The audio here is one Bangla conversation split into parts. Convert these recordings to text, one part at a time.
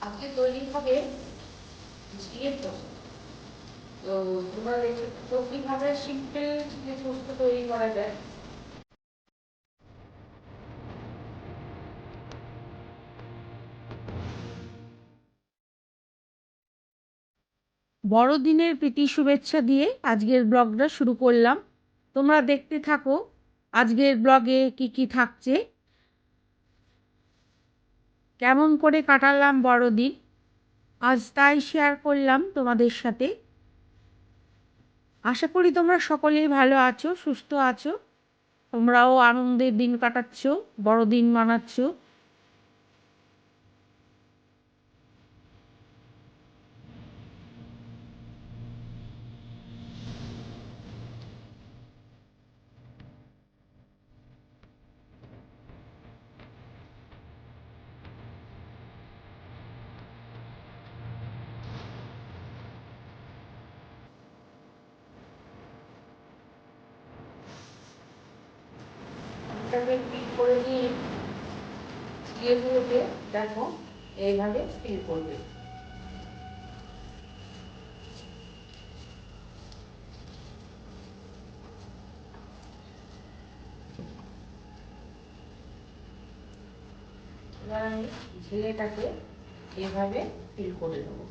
আজকে তৈরি হবে ঝিঙের টোস্ট তো তোমরা দেখছ তো কীভাবে সিম্পল যে টোস্ট তৈরি করা যায়? বড়দিনের প্রীতি শুভেচ্ছা দিয়ে আজকের ব্লগটা শুরু করলাম। তোমরা দেখতে থাকো আজকের ব্লগে কি কি থাকছে। কেমন করে কাটালাম বড়দিন? আজ তাই শেয়ার করলাম তোমাদের সাথে। আশা করি তোমরা সকলেই ভালো আছো, সুস্থ আছো। তোমরাও আনন্দের দিন কাটাচ্ছ, বড়দিন মানাচ্ছ। এটাকে পিট করে দিয়ে ঝিঙেগুলোকে দেখো, এইভাবে স্টিল করবে। এবার আমি ঝিঙেটাকে এভাবে ফিল করে দেবো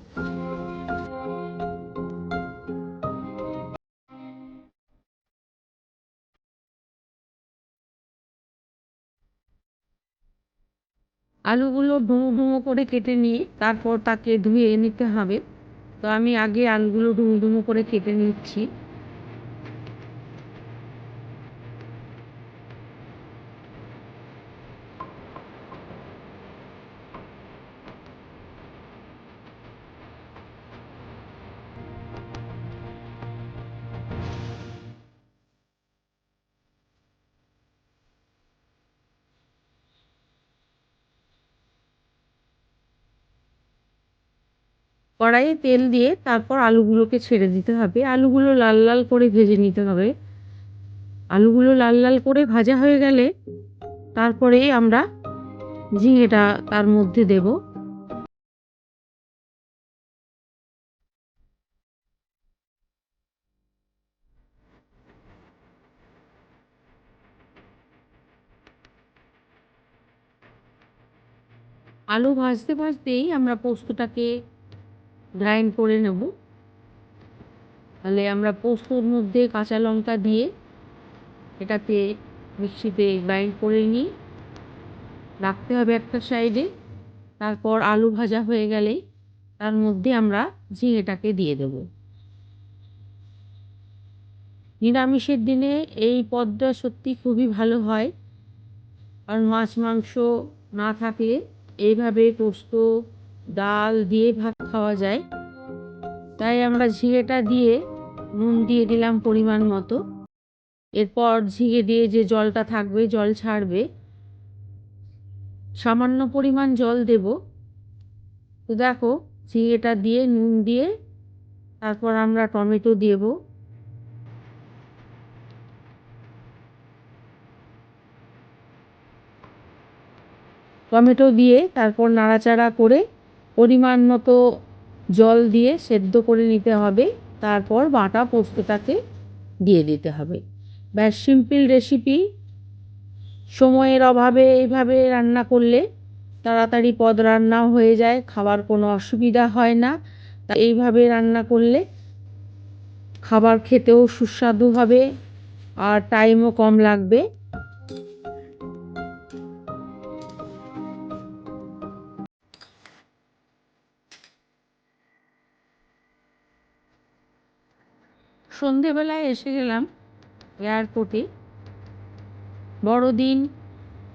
আলুগুলো ডুমো ডুমো করে কেটে নিয়ে তারপর তাকে ধুয়ে নিতে হবে। তো আমি আগে আলুগুলো ডুমো ডুমো করে কেটে নিচ্ছি। কড়াইয়ে তেল দিয়ে তারপর আলুগুলোকে ছেড়ে দিতে হবে। আলুগুলো লাল লাল করে ভেজে নিতে হবে। আলুগুলো লাল লাল করে ভাজা হয়ে গেলে তারপরে আমরা ঝিঙেটা তার মধ্যে দেব। আলু ভাজতে ভাজতেই আমরা পোস্তটাকে গ্রাইন্ড করে নেব। তাহলে আমরা পোস্তর মধ্যে কাঁচা লঙ্কা দিয়ে এটাকে মিক্সিতে গ্রাইন্ড করে নিই। রাখতে হবে একটা সাইডে। তারপর আলু ভাজা হয়ে গেলে তার মধ্যে আমরা ঝিঙেটাকে দিয়ে দেব। নিরামিষের দিনে এই পদটা সত্যি খুবই ভালো হয়। কারণ মাছ, মাংস না থাকলে এইভাবে পোস্ত ডাল দিয়ে ভাত খাওয়া যায়। তাই আমরা ঝিঙেটা দিয়ে নুন দিয়ে দিলাম পরিমাণ মতো। এরপর ঝিঙে দিয়ে যে জলটা থাকবে, জল ছাড়বে, সামান্য পরিমাণ জল দেব। তো দেখো, ঝিঙেটা দিয়ে, নুন দিয়ে তারপর আমরা টমেটো দেব। টমেটো দিয়ে তারপর নাড়াচাড়া করে পরিমাণ মতো জল দিয়ে সেদ্ধ করে নিতে হবে। তারপর বাটা পোস্তটাকে দিয়ে দিতে হবে। ব্যাস, সিম্পল রেসিপি। সময়ের অভাবে এইভাবে রান্না করলে তাড়াতাড়ি পদ রান্নাও হয়ে যায়, খাবার কোনো অসুবিধা হয় না। তা এইভাবে রান্না করলে খাবার খেতেও সুস্বাদু হবে আর টাইমও কম লাগবে। সন্ধেবেলায় এসে গেলাম এয়ারপোর্টে। বড়দিন,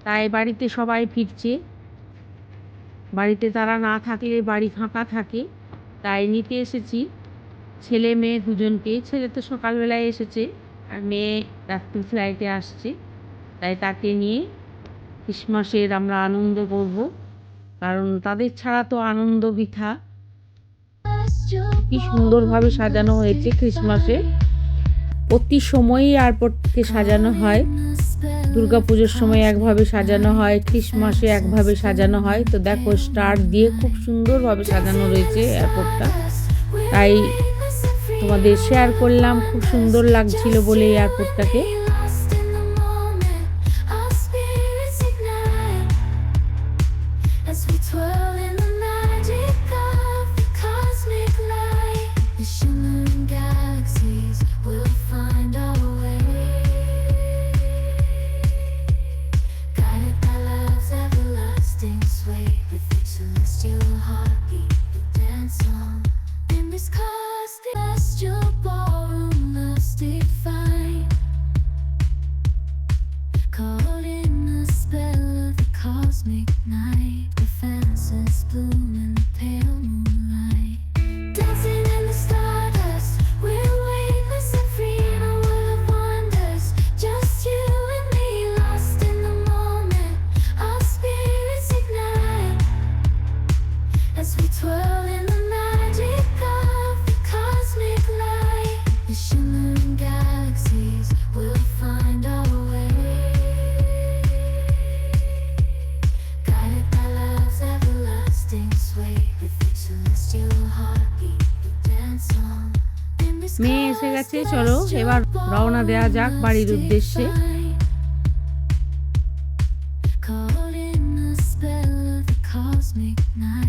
তাই বাড়িতে সবাই ফিরছে। বাড়িতে তারা না থাকলে বাড়ি ফাঁকা থাকে, তাই নিতে এসেছি। ছেলে মেয়ে দুজনকে। ছেলে তো সকালবেলায় এসেছে, আর মেয়ে রাত্রি ফ্লাইটে আসছে। তাই তাকে নিয়ে ক্রিসমাসের আমরা আনন্দ করব, কারণ তাদের ছাড়া তো আনন্দ বৃথা। কি সুন্দরভাবে সাজানো হয়েছে ক্রিসমাসে। প্রতি সময়ই এয়ারপোর্টকে সাজানো হয়। দুর্গাপুজোর সময় একভাবে সাজানো হয়, ক্রিসমাসে একভাবে সাজানো হয়। তো দেখো, স্টার দিয়ে খুব সুন্দরভাবে সাজানো রয়েছে এয়ারপোর্টটা। তাই তোমাদের শেয়ার করলাম, খুব সুন্দর লাগছিল বলে এয়ারপোর্টটাকে। Still to heart. মেয়ে চলো এবার রওনা দেওয়া যাক বাড়ির উদ্দেশ্যে cosmic night,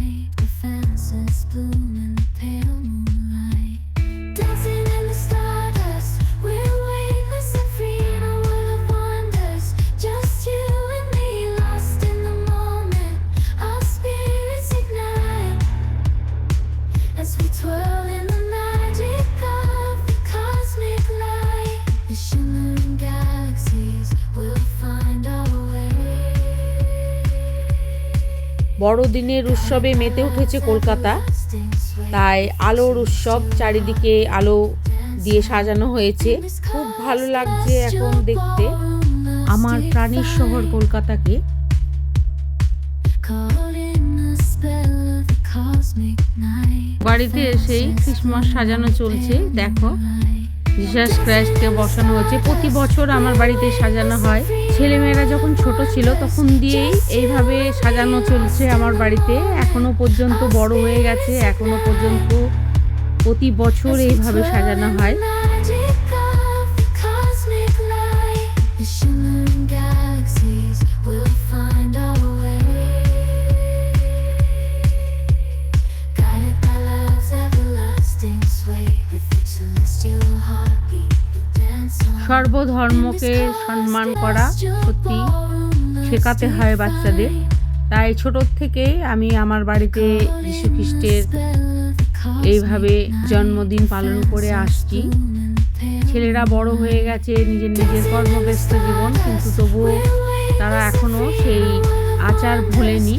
বড়দিনের উৎসবে মেতে উঠেছে কলকাতা। তাই আলোর উৎসব চারিদিকে আলো দিয়ে সাজানো হয়েছে। খুব ভালো লাগছে এখন দেখতে। আমার প্রাণের শহর কলকাতাকে। বাড়িতে এসেই ক্রিসমাস সাজানো চলছে, দেখো। জিসাস ক্রাইস্টকে বসানো হয়েছে। প্রতি বছর আমার বাড়িতে সাজানো হয়। ছেলেমেয়েরা যখন ছোট ছিল, তখন দিয়েই এইভাবে সাজানো চলছে আমার বাড়িতে। এখনও পর্যন্ত বড় হয়ে গেছে, এখনও পর্যন্ত প্রতি বছর এইভাবে সাজানো হয়। সর্বধর্মকে সম্মান করা সত্যি শেখাতে হয় বাচ্চাদের। তাই ছোট থেকে আমি আমার বাড়িতে যীশু খ্রিস্টের এইভাবে জন্মদিন পালন করে আসছি। ছেলেরা বড় হয়ে গেছে, নিজের নিজের কর্মব্যস্ত জীবন, কিন্তু তবুও তারা এখনও সেই আচার ভোলেনি।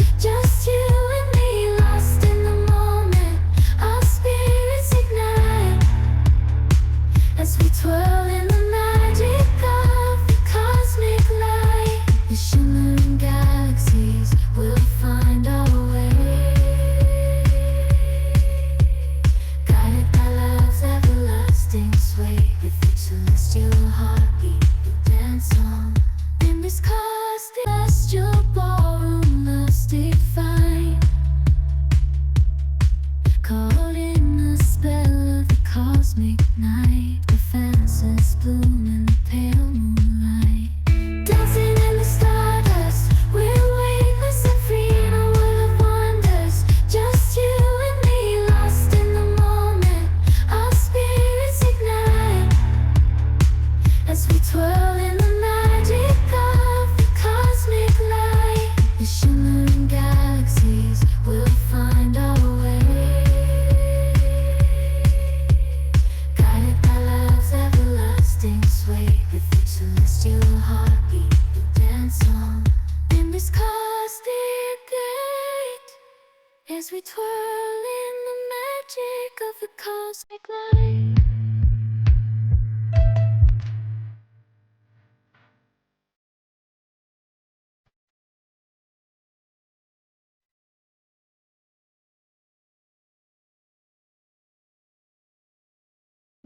Of cosmic.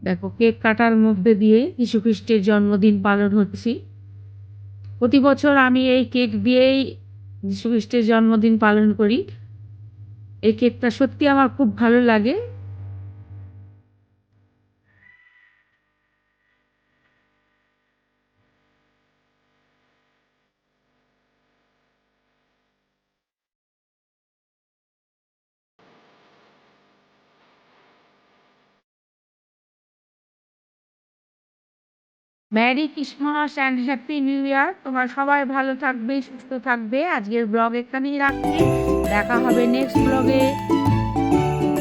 দেখো, কেক কাটার মধ্যে দিয়ে যীশু খ্রিস্টের জন্মদিন পালন হচ্ছি। প্রতি বছর আমি এই কেক দিয়েই যীশু খ্রিস্টের জন্মদিন পালন করি। এই কেকটা সত্যি আমার খুব ভালো লাগে। Merry Christmas and happy new year. তোমার সবাই ভালো থাকবে, সুস্থ থাকবে। আজকের ব্লগ এখানেই রাখছি। দেখা হবে নেক্সট ব্লগে।